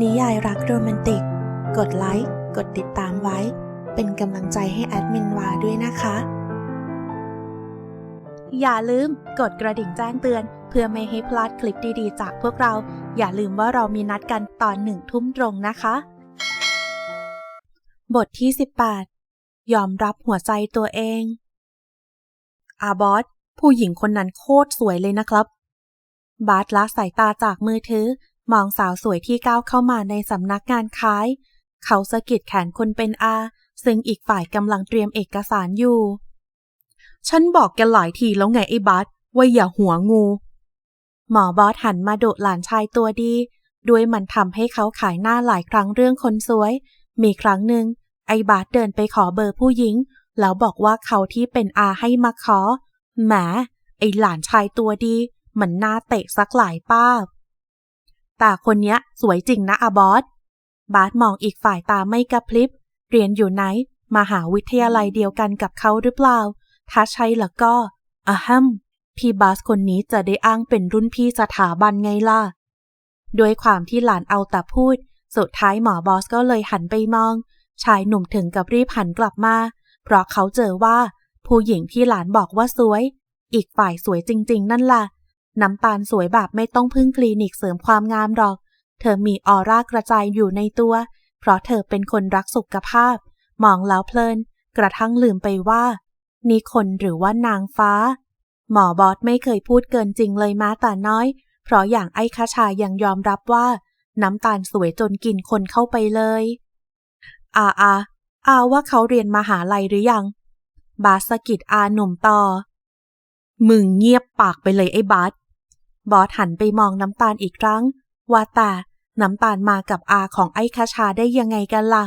นิยายรักโรแมนติก กดไลค์ กดติดตามไว้ เป็นกำลังใจให้แอดมินวาด้วยนะคะ อย่าลืมกดกระดิ่งแจ้งเตือน เพื่อไม่ให้พลาดคลิปดีๆ จากพวกเรา อย่าลืมว่าเรามีนัดกันตอนหนึ่งทุ่มตรงนะคะ บทที่ 18 ยอมรับหัวใจตัวเอง อาบอสผู้หญิงคนนั้นโคตรสวยเลยนะครับ บาสละสายตาจากมือถือ มองสาวสวยที่ก้าวเข้ามาในสำนักงานขาย เขาสะกิดแขนคนเป็นอา ซึ่งอีกฝ่ายกำลังเตรียมเอกสารอยู่ ฉันบอกแกหลายทีแล้วไงไอ้บาสว่าอย่าหัวงู หมอบอสหันมาโดดหลานชายตัวดี ด้วยมันทำให้เขาขายหน้าหลายครั้งเรื่องคนสวย มีครั้งหนึ่งไอ้บาสเดินไปขอเบอร์ผู้หญิง แล้วบอกว่าเขาที่เป็นอาให้มาขอแหมไอ้หลานชายตัวดี มันน่าเตะสักหลายป้าบ ต่คนเนี้ยสวยจริงนะอาบอส บาสมองอีกฝ่ายตาไม่กระพริบ เรียนอยู่ไหนมหาวิทยาลัยเดียวกันกับเขาหรือเปล่า ถ้าใช่แล้วก็อะฮัมพี่บาสคนนี้จะได้อ้างเป็นรุ่นพี่สถาบันไงล่ะ ด้วยความที่หลานเอาแต่พูด สุดท้ายหมอบอสก็เลยหันไปมอง ชายหนุ่มถึงกับรีบหันกลับมา เพราะเขาเจอว่า ผู้หญิงที่หลานบอกว่าสวย อีกฝ่ายสวยจริง ๆ นั่นล่ะ น้ำตาลสวยแบบไม่ต้องพึ่งคลินิกเสริมความงามหรอก เธอมีออร่ากระจายอยู่ในตัว เพราะเธอเป็นคนรักสุขภาพ มองแล้วเพลิน กระทั่งลืมไปว่า นี่คนหรือว่านางฟ้า หมอบอสไม่เคยพูดเกินจริงเลยมาแต่น้อย เพราะอย่างไอ้คาชายังยอมรับว่า น้ำตาลสวยจนกินคนเข้าไปเลย อาอาอาว่าเขาเรียนมหาลัยหรือยัง บาสกิดอาหนุ่มต่อ มึงเงียบปากไปเลยไอ้บาส บอสหันไปมองน้ำตาลอีกครั้ง ว่าแต่น้ำตาลมากับอาของไอ้คาชาได้ยังไงกันล่ะ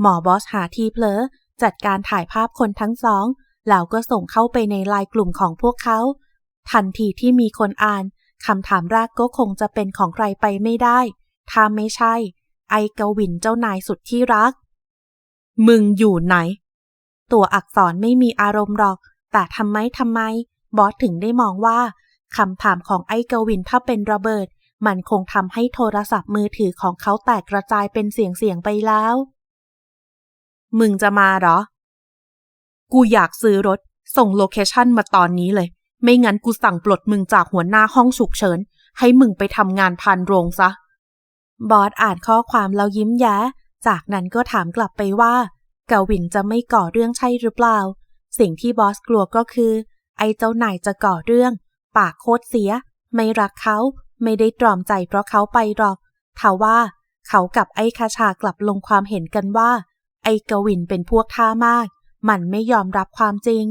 หมอบอสหาทีเพลอจัดการถ่ายภาพคนทั้งสองแล้วก็ส่งเข้าไปในไลน์กลุ่มของพวกเขา ทันทีที่มีคนอ่านคำถามแรกก็คงจะเป็นของใครไปไม่ได้ ถ้าไม่ใช่ ไอ้กวินเจ้านายสุดที่รัก มึงอยู่ไหน ตัวอักษรไม่มีอารมณ์หรอก แต่ทำไมทำไม บอสถึงได้มองว่า คำถามของไอ้กวินถ้าเป็นระเบิด มันคงทำให้โทรศัพท์มือถือของเขาแตกกระจายเป็นเสียงเสียงไปแล้ว มึงจะมาเหรอ กูอยากซื้อรถ ส่งโลเคชั่นมาตอนนี้เลย ไม่งั้นกูสั่งปลดมึงจากหัวหน้าห้องฉุกเฉิน ให้มึงไปทำงานพันโรงซะ บอสอ่านข้อความแล้วยิ้มแย้ จากนั้นก็ถามกลับไปว่ากวินจะไม่ก่อเรื่องใช่หรือเปล่า สิ่งที่บอสกลัวก็คือ ไอ้เจ้านายจะก่อเรื่อง ปากโคตรเสีย ไม่รักเขาไม่ได้ตรอมใจเพราะเขาไปหรอกทว่าเขากับไอ้คาชากลับลงความเห็นกันว่า ไอ้กวินเป็นพวกท่ามาก มันไม่ยอมรับความจริง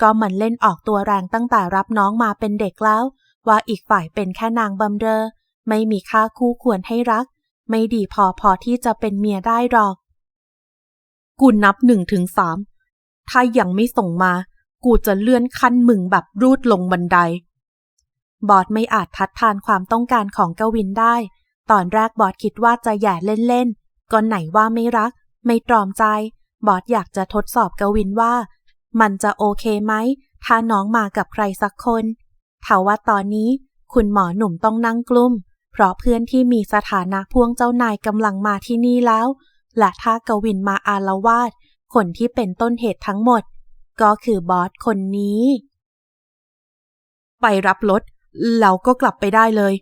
ก็มันเล่นออกตัวแรงตั้งแต่รับน้องมาเป็นเด็กแล้ว ว่าอีกฝ่ายเป็นแค่นางบำเรอ ไม่มีค่าคู่ควรให้รัก ไม่ดีพอพอที่จะเป็นเมียได้หรอก กูนับหนึ่งถึงสามถ้ายังไม่ส่งมา กูจะเลื่อนขั้นมึงแบบรูดลงบันได บอสไม่อาจทัดทานความต้องการของกวินได้ ตอนแรกบอสคิดว่าจะแย่เล่นๆก็ไหนว่าไม่รัก ไม่ตรอมใจ บอสอยากจะทดสอบกวินว่า มันจะโอเคไหม ถ้าน้องมากับใครสักคนเทว่าตอนนี้ คุณหมอหนุ่มต้องนั่งกลุ้ม เพราะเพื่อนที่มีสถานะพ่วงเจ้านายกำลังมาที่นี่แล้ว และถ้ากวินมาอาละวาด คนที่เป็นต้นเหตุทั้งหมด ก็คือบอสคนนี้ ไปรับรถ แล้วก็กลับไปได้เลย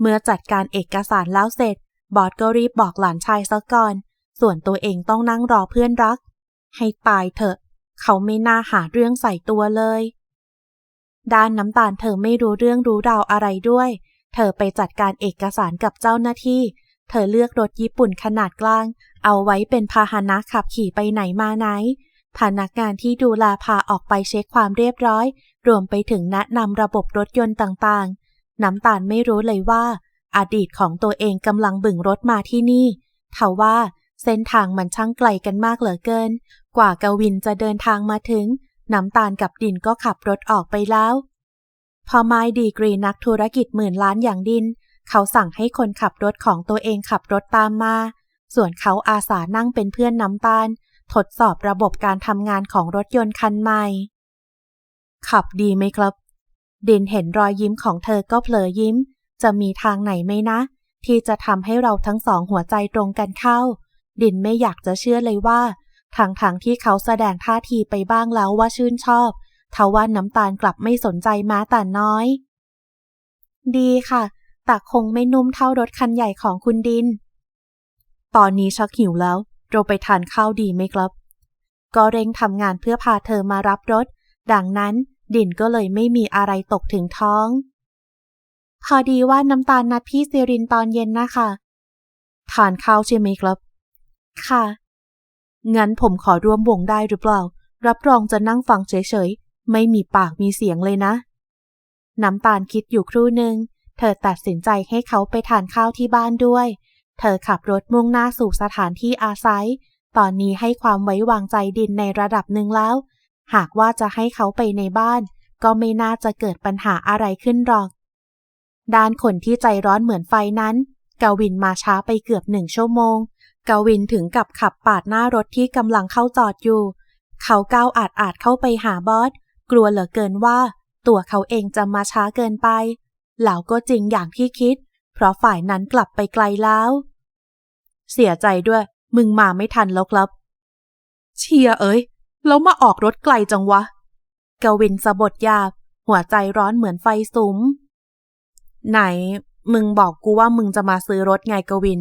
เมื่อจัดการเอกสารแล้วเสร็จ บอสก็รีบบอกหลานชายซะก่อน ส่วนตัวเองต้องนั่งรอเพื่อนรัก ให้ตายเถอะ เขาไม่น่าหาเรื่องใส่ตัวเลย ด้านน้ำตาลเธอไม่รู้เรื่องรู้ราวอะไรด้วย เธอไปจัดการเอกสารกับเจ้าหน้าที่ เธอเลือกรถญี่ปุ่นขนาดกลาง เอาไว้เป็นพาหนะขับขี่ไปไหนมาไหน พนักงานที่ดูแลพาออกไปเช็คความเรียบร้อย รวมไปถึงแนะนำระบบรถยนต์ต่างๆ น้ำตาลไม่รู้เลยว่า อดีตของตัวเองกำลังบึ่งรถมาที่นี่ทว่าเส้นทางมันช่างไกลกันมากเหลือเกิน กว่ากวินจะเดินทางมาถึง น้ำตาลกับดินก็ขับรถออกไปแล้ว พอไม้ดีกรีนักธุรกิจหมื่นล้านอย่างดิน เขาสั่งให้คนขับรถของตัวเองขับรถตามมา ส่วนเขาอาสานั่งเป็นเพื่อนน้ำตาล ทดสอบระบบการทำงานของรถยนต์คันใหม่ ขับดีไหมครับ ดินเห็นรอยยิ้มของเธอก็เผลอยิ้ม จะมีทางไหนไหมนะ ที่จะทำให้เราทั้งสองหัวใจตรงกันเข้า ดินไม่อยากจะเชื่อเลยว่าทางทางที่เขาแสดงท่าทีไปบ้างแล้วว่าชื่นชอบทว่าน้ำตาลกลับไม่สนใจม้แต่น้อย ดีค่ะ แต่คงไม่นุ่มเท่ารถคันใหญ่ของคุณดิน ตอนนี้ชักหิวแล้ว เราไปทานข้าวดีไหมครับ ก็เร่งทำงานเพื่อพาเธอมารับรถ ดังนั้นดินก็เลยไม่มีอะไรตกถึงท้อง พอดีว่าน้ำตาลนัดพี่ซิรินตอนเย็นนะคะ ทานข้าวใช่ไหมครับ ค่ะ งั้นผมขอร่วมวงได้หรือเปล่า รับรองจะนั่งฟังเฉยๆ ไม่มีปากมีเสียงเลยนะ น้ำตาลคิดอยู่ครู่หนึ่ง เธอตัดสินใจให้เขาไปทานข้าวที่บ้านด้วย เธอขับรถมุ่งหน้าสู่สถานที่อาศัย ตอนนี้ให้ความไว้วางใจดินในระดับหนึ่งแล้ว หากว่าจะให้เขาไปในบ้าน ก็ไม่น่าจะเกิดปัญหาอะไรขึ้นหรอก ด้านคนที่ใจร้อนเหมือนไฟนั้น กวินมาช้าไปเกือบหนึ่งชั่วโมง กวินถึงกับขับปาดหน้ารถที่กำลังเข้าจอดอยู่ เขาก้าวอาดอาดเข้าไปหาบอส กลัวเหลือเกินว่า ตัวเขาเองจะมาช้าเกินไปแล้วก็จริงอย่างที่คิด เพราะฝ่ายนั้นกลับไปไกลแล้ว เสียใจด้วย มึงมาไม่ทันแล้วครับ เชียเอ้ย แล้วมาออกรถไกลจังวะ กวินสะบดยาบ หัวใจร้อนเหมือนไฟสุม ไหน มึงบอกกูว่ามึงจะมาซื้อรถไงกวิน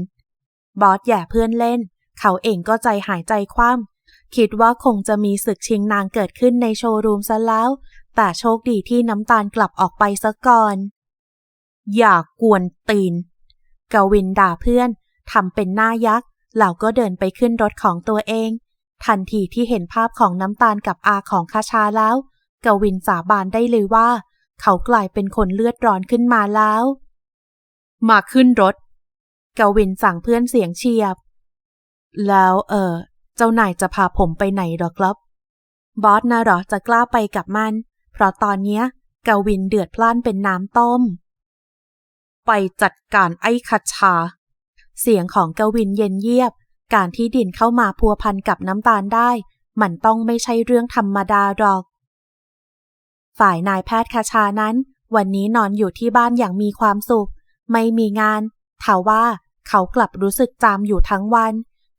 บอสแย่เพื่อนเล่น เขาเองก็ใจหายใจคว่ำคิดว่าคงจะมีศึกชิงนางเกิดขึ้นในโชว์รูมซะแล้ว แต่โชคดีที่น้ำตาลกลับออกไปซะก่อน อย่ากวนตีนกวินด่าเพื่อน ทำเป็นหน้ายักษ์แล้วก็เดินไปขึ้นรถของตัวเอง ทันทีที่เห็นภาพของน้ำตาลกับอาของคาชาแล้ว กวินสาบานได้เลยว่า เขากลายเป็นคนเลือดร้อนขึ้นมาแล้ว มาขึ้นรถ กวินสั่งเพื่อนเสียงเฉียบ แล้วเออ เจ้านายจะพาผมไปไหนหรอครับ บอสนะหรอจะกล้าไปกับมัน เพราะตอนเนี้ยกวินเดือดพล่านเป็นน้ำต้ม ไปจัดการไอ้คาชา เสียงของกวินเย็นเยียบ การที่ดินเข้ามาพัวพันกับน้ำตาลได้ มันต้องไม่ใช่เรื่องธรรมดาหรอก ฝ่ายนายแพทย์คาชานั้น วันนี้นอนอยู่ที่บ้านอย่างมีความสุข ไม่มีงานทว่าเขากลับรู้สึกจามอยู่ทั้งวัน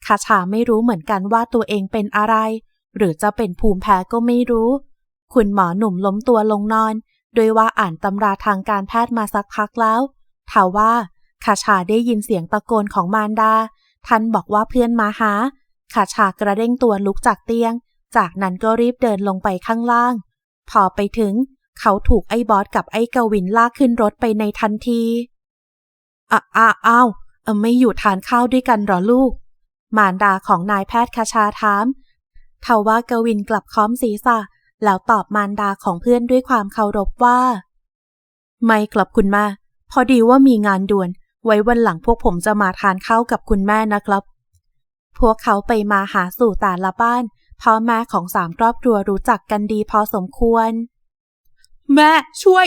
คาชาไม่รู้เหมือนกันว่าตัวเองเป็นอะไร หรือจะเป็นภูมิแพ้ก็ไม่รู้ คุณหมอหนุ่มล้มตัวลงนอน โดยว่าอ่านตำราทางการแพทย์มาสักพักแล้วทว่า คาชาได้ยินเสียงตะโกนของมารดา ท่านบอกว่าเพื่อนมาหาคาชากระเด้งตัวลุกจากเตียง จากนั้นก็รีบเดินลงไปข้างล่าง พอไปถึง เขาถูกไอ้บอสกับไอ้กวินลากขึ้นรถไปในทันทีอะอ้าอ้าวไม่อยู่ทานข้าวด้วยกันหรอลูก มารดาของนายแพทย์คาชาถามทว่ากวินกลับค้อมศีรษะ แล้วตอบมารดาของเพื่อนด้วยความเคารพว่า ไม่กลับคุณม่พอดีว่ามีงานด่วน ไว้วันหลังพวกผมจะมาทานข้าวกับคุณแม่นะครับ พวกเขาไปมาหาสู่แต่ละบ้านพ่อแม่ของสามครอบครัวรู้จักกันดีพอสมควร แม่ช่วย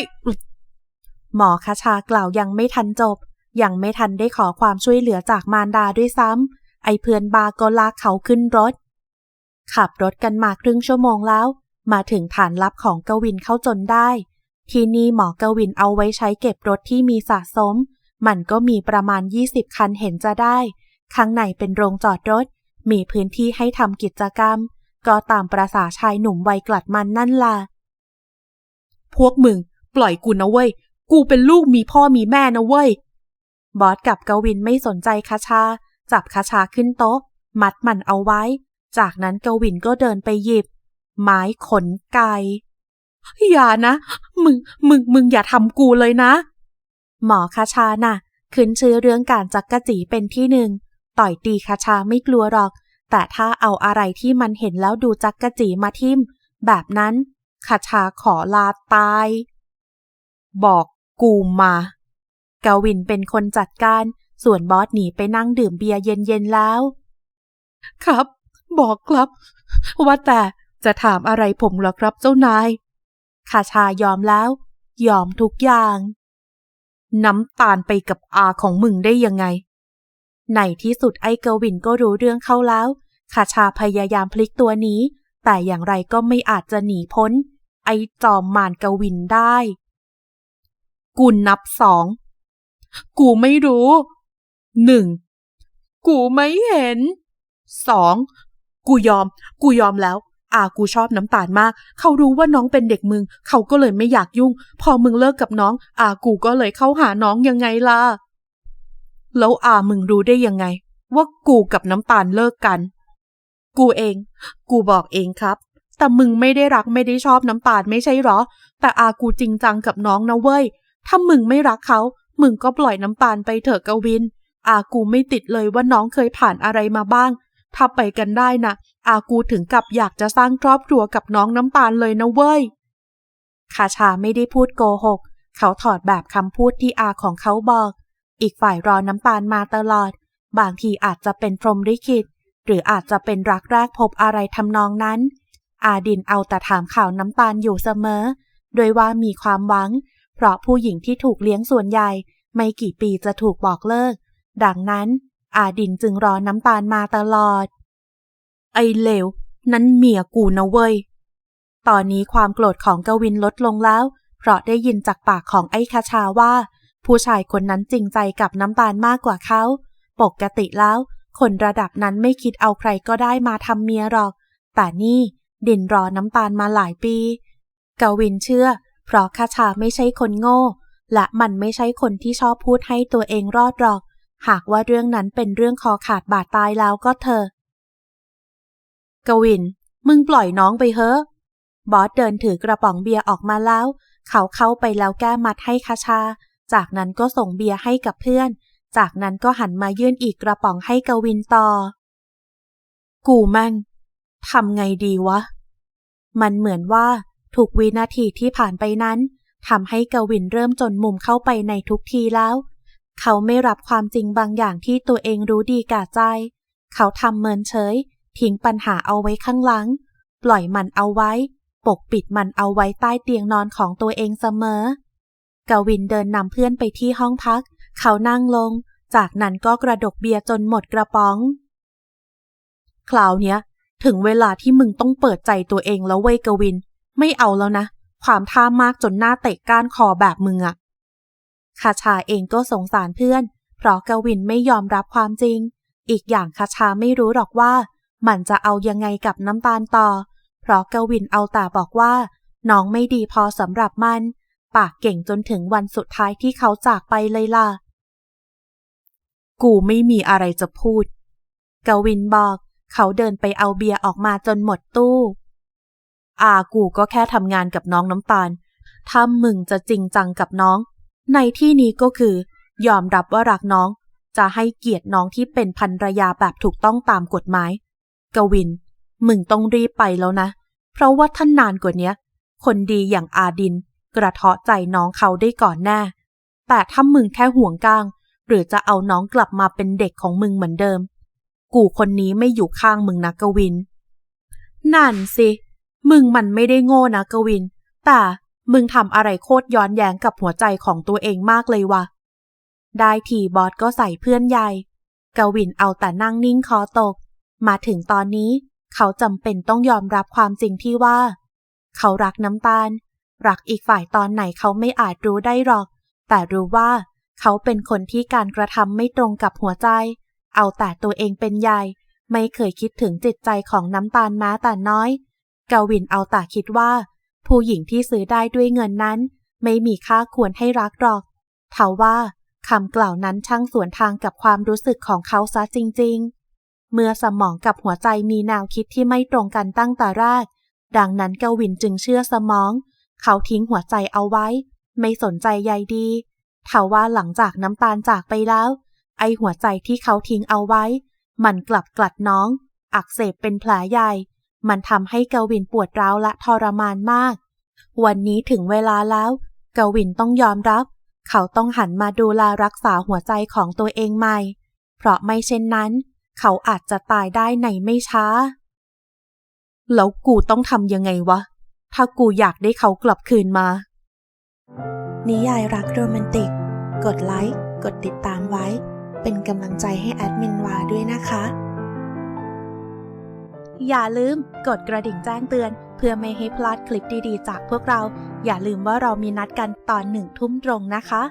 หมอคาชากล่าวยังไม่ทันจบ ยังไม่ทันได้ขอความช่วยเหลือจากมารดาด้วยซ้ำไอเพื่อนบาก็ลากเขาขึ้นรถ ขับรถกันมาครึ่งชั่วโมงแล้ว มาถึงฐานลับของกวินเข้าจนได้ ที่นี่หมอกวินเอาไว้ใช้เก็บรถที่มีสะสม มันก็มีประมาณ 20 คันเห็นจะได้ ข้างในเป็นโรงจอดรถ มีพื้นที่ให้ทำกิจกรรม ก็ตามประษาชายหนุ่มวัยกลัดมันนั่นล่ะ พวกมึง ปล่อยกูนะเว้ย กูเป็นลูกมีพ่อมีแม่นะเว้ย บอสกับกวินไม่สนใจคาชา จับคาชาขึ้นโต๊ะ มัดมันเอาไว้ จากนั้นกวินก็เดินไปหยิบ ไม้ขนไก่อย่านะ มึง มึง มึงอย่าทำกูเลยนะ หมอคาชาน่ะขึ้นชื่อเรื่องการจักกะจีเป็นที่หนึ่ง ต่อยตีคาชาไม่กลัวหรอก แต่ถ้าเอาอะไรที่มันเห็นแล้วดูจักกะจีมาทิม แบบนั้นคาชาขอลาตาย บอกกูมา กาวินเป็นคนจัดการ ส่วนบอสหนีไปนั่งดื่มเบียร์เย็นๆแล้ว ครับ บอกครับ ว่าแต่จะถามอะไรผมหรอครับเจ้านายคาชายอมแล้ว ยอมทุกอย่าง น้ำตาลไปกับอาของมึงได้ยังไง ในที่สุดไอ้เกวินก็รู้เรื่องเข้าแล้วคาชาพยายามพลิกตัวนี้ แต่อย่างไรก็ไม่อาจจะหนีพ้น ไอ้จอมมารกวินได้ กูนับสอง กูไม่รู้หนึ่งกูไม่เห็นสองกูยอม กูยอมแล้ว อากูชอบน้ำตาลมาก เขารู้ว่าน้องเป็นเด็กมึง เขาก็เลยไม่อยากยุ่ง พอมึงเลิกกับน้อง อากูก็เลยเข้าหาน้องยังไงล่ะ แล้วอามึงรู้ได้ยังไง ว่ากูกับน้ำตาลเลิกกัน กูเอง กูบอกเองครับ แต่มึงไม่ได้รักไม่ได้ชอบน้ำตาลไม่ใช่หรอ แต่อากูจริงจังกับน้องนะเว้ย ถ้ามึงไม่รักเขา มึงก็ปล่อยน้ำตาลไปเถอะกวิน อากูไม่ติดเลยว่าน้องเคยผ่านอะไรมาบ้าง ถ้าไปกันได้นะอากูถึงกับอยากจะสร้างครอบครัวกับน้องน้ำตาลเลยนะเว้ยคาชาไม่ได้พูดโกหก เขาถอดแบบคำพูดที่อาของเขาบอก อีกฝ่ายรอน้ำตาลมาตลอด บางทีอาจจะเป็นพรหมลิขิต หรืออาจจะเป็นรักแรกพบอะไรทำนองนั้น อาดินเอาแต่ถามข่าวน้ำตาลอยู่เสมอ โดยว่ามีความหวัง เพราะผู้หญิงที่ถูกเลี้ยงส่วนใหญ่ ไม่กี่ปีจะถูกบอกเลิก ดังนั้น อาดินจึงรอน้ำตาลมาตลอด ไอเลว นั้นเมียกูนะเว้ย ตอนนี้ความโกรธของกวินลดลงแล้ว เพราะได้ยินจากปากของไอ้คาชาว่า ผู้ชายคนนั้นจริงใจกับน้ำตาลมากกว่าเขา ปกติแล้ว คนระดับนั้นไม่คิดเอาใครก็ได้มาทำเมียหรอก แต่นี่ดินรอน้ำตาลมาหลายปี กวินเชื่อ เพราะคาชาไม่ใช่คนโง่ และมันไม่ใช่คนที่ชอบพูดให้ตัวเองรอดหรอก หากว่าเรื่องนั้นเป็นเรื่องคอขาดบาดตายแล้วก็เถอะกวิน มึงปล่อยน้องไปเถอะบอสเดินถือกระป๋องเบียร์ออกมาแล้ว เขาเข้าไปแล้วแก้มัดให้คาชา จากนั้นก็ส่งเบียร์ให้กับเพื่อน จากนั้นก็หันมายื่นอีกกระป๋องให้กวินต่อ กูแม่งทำไงดีวะ มันเหมือนว่าถูกวินาทีที่ผ่านไปนั้นทำให้กวินเริ่มจนมุมเข้าไปในทุกทีแล้ว เขาไม่รับความจริงบางอย่างที่ตัวเองรู้ดีกาใจ เขาทำเมินเฉย ทิ้งปัญหาเอาไว้ข้างหลัง ปล่อยมันเอาไว้ ปกปิดมันเอาไว้ใต้เตียงนอนของตัวเองเสมอกวินเดินนำเพื่อนไปที่ห้องพัก เขานั่งลง จากนั้นก็กระดกเบียร์จนหมดกระป๋อง คราวเนี้ย ถึงเวลาที่มึงต้องเปิดใจตัวเองแล้วเว้ยกวิน ไม่เอาแล้วนะ ความท่ามากจนหน้าเตะก้านคอแบบมึงอะ คาชาเองก็สงสารเพื่อน เพราะกวินไม่ยอมรับความจริง อีกอย่างคาชาไม่รู้หรอกว่า มันจะเอายังไงกับน้ำตาลต่อ เพราะกวินเอาแต่บอกว่าน้องไม่ดีพอสำหรับมัน ปากเก่งจนถึงวันสุดท้ายที่เขาจากไปเลยล่ะ กูไม่มีอะไรจะพูด กวินบอก เขาเดินไปเอาเบียร์ออกมาจนหมดตู้ อากูก็แค่ทำงานกับน้องน้ำตาล ถ้ามึงจะจริงจังกับน้อง ในที่นี้ก็คือ ยอมรับว่ารักน้อง จะให้เกียรติน้องที่เป็นภรรยาแบบถูกต้องตามกฎหมาย กวิน มึงต้องรีบไปแล้วนะ เพราะว่าท่านนานกว่านี้คนดีอย่างอาดิน กระเทาะใจน้องเขาได้ก่อนแน่แต่ถ้ามึงแค่ห่วงก้าง หรือจะเอาน้องกลับมาเป็นเด็กของมึงเหมือนเดิม กูคนนี้ไม่อยู่ข้างมึงนะกวิน นั่นสิ มึงมันไม่ได้โง่นะกวิน แต่ มึงทำอะไรโคตรย้อนแย้งกับหัวใจของตัวเองมากเลยวะได้ทีบอสก็ใส่เพื่อนใหญ่กวินเอาแต่นั่งนิ่งคอตก มาถึงตอนนี้ เขาจำเป็นต้องยอมรับความจริงที่ว่า เขารักน้ำตาล รักอีกฝ่ายตอนไหนเขาไม่อาจรู้ได้หรอก แต่รู้ว่า เขาเป็นคนที่การกระทำไม่ตรงกับหัวใจ เอาแต่ตัวเองเป็นใหญ่ ไม่เคยคิดถึงจิตใจของน้ำตาลแม้แต่น้อยกวินเอาแต่คิดว่า ผู้หญิงที่ซื้อได้ด้วยเงินนั้น ไม่มีค่าควรให้รักหรอกเทว่าคำกล่าวนั้นช่างสวนทางกับความรู้สึกของเขาซะจริง ๆ เมื่อสมองกับหัวใจมีแนวคิดที่ไม่ตรงกันตั้งแต่แรก ดังนั้นกวินจึงเชื่อสมอง เขาทิ้งหัวใจเอาไว้ ไม่สนใจใยดีเทว่าหลังจากน้ำตาลจากไปแล้ว ไอหัวใจที่เขาทิ้งเอาไว้ มันกลับกลัดน้อง อักเสบเป็นแผลใหญ่ มันทำให้กวินปวดร้าวและทรมานมาก วันนี้ถึงเวลาแล้ว กวินต้องยอมรับ เขาต้องหันมาดูแลรักษาหัวใจของตัวเองใหม่ เพราะไม่เช่นนั้น เขาอาจจะตายได้ในไม่ช้า แล้วกูต้องทำยังไงวะ ถ้ากูอยากได้เขากลับคืนมา นิยายรักโรแมนติก กดไลค์ กดติดตามไว้ เป็นกำลังใจให้แอดมินวาด้วยนะคะ อย่าลืมกดกระดิ่งแจ้งเตือน เพื่อไม่ให้พลาดคลิปดีๆ จากพวกเรา อย่าลืมว่าเรามีนัดกันตอนหนึ่งทุ่มตรงนะคะ